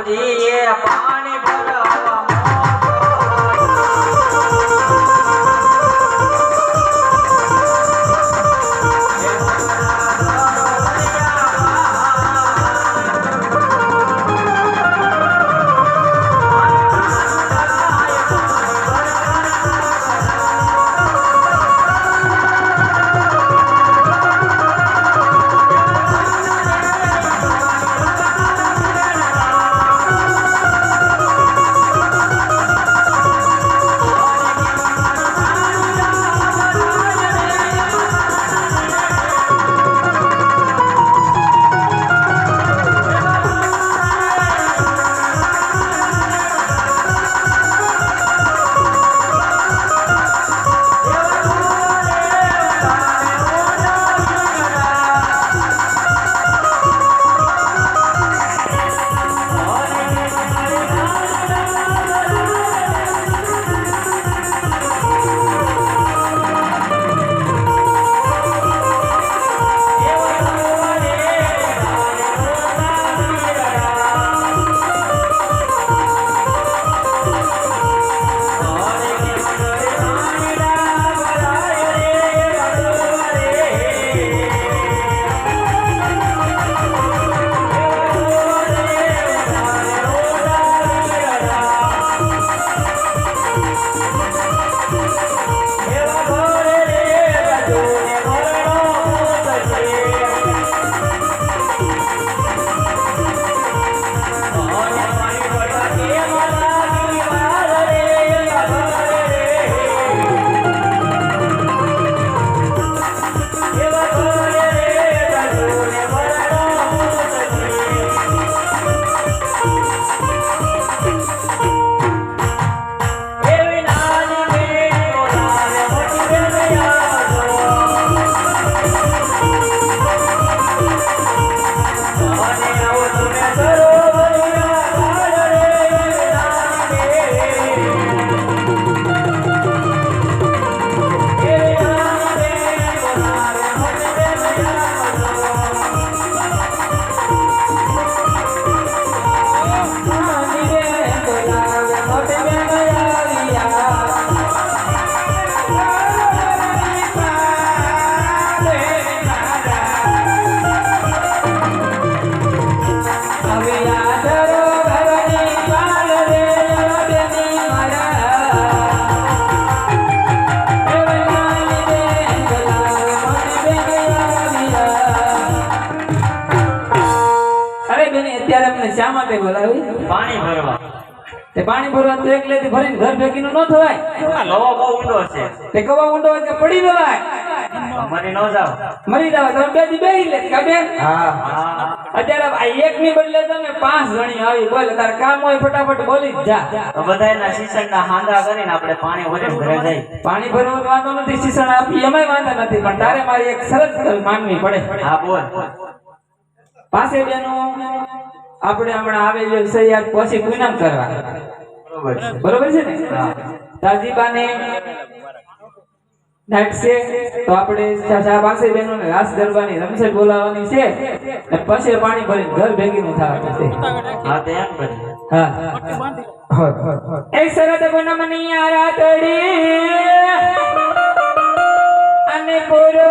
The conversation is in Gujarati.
બાપુજી એ બોલાવી. પાણી ભરવા. તે પાણી ભરવા તો એકલેથી ભરીને ઘર ભેગીનું ન થવાય. બહુ ઊંડો છે. તે કવા ઊંડો હોય કે પડી જવાય. મરી ન જાવ મરી જાવ તમે બે દી બેહી લે કા હા હા. અત્યારે આ એક ની બદલે તમે પાંચ જણી આવી. બોલ તાર કામ હોય ફટાફટ બોલી જા તો બધાયના શિક્ષણના હાંદા કરીને આપણે પાણી ભરે ઘરે જાય પાણી ભરવાનો વાંધો નથી શિક્ષણ આપી એમાંય વાંધો નથી પણ તારે મારી એક શરત માનવી પડે. હા બોલ. પાસે બેનો આપણે હમણાં આવે છે યાદ પછી પૂનમ કરવા બરોબર છે. ને? તાજીબાને છે તો આપણે શા પાસે બેનો ને રાસ ગરબાની રમશે બોલાવવાની છે ને પછી પાણી ભરીને ઘર ભેગી નું થવાનું છે. હા તે એમ કરીએ હા. એક શરત પૂનમની આ અને પૂરો